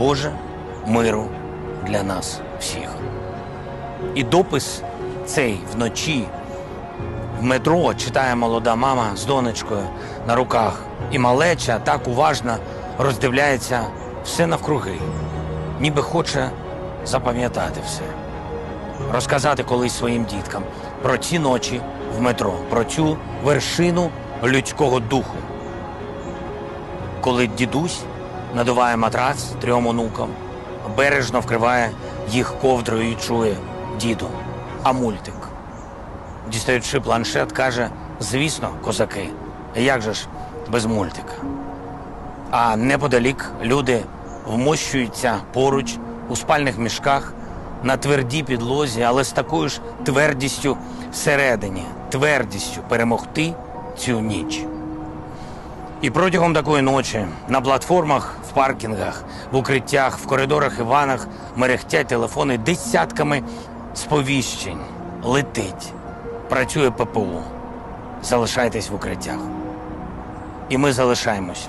Боже, миру для нас всіх. І допис цей вночі в метро читає молода мама з донечкою на руках. І малеча так уважно роздивляється все навкруги, ніби хоче запам'ятати все. Розказати колись своїм діткам про ці ночі в метро, про цю вершину людського духу. Коли дідусь надуває матрац трьом онукам, бережно вкриває їх ковдрою і чує діду, а мультик. Дістаючи планшет, каже: звісно, козаки, як же ж без мультика? А неподалік люди вмощуються поруч у спальних мішках на твердій підлозі, але з такою ж твердістю всередині, твердістю перемогти цю ніч. І протягом такої ночі на платформах, в паркінгах, в укриттях, в коридорах і ванах мерехтять телефони десятками сповіщень. Летить. Працює ППУ. Залишайтесь в укриттях. І ми залишаємось.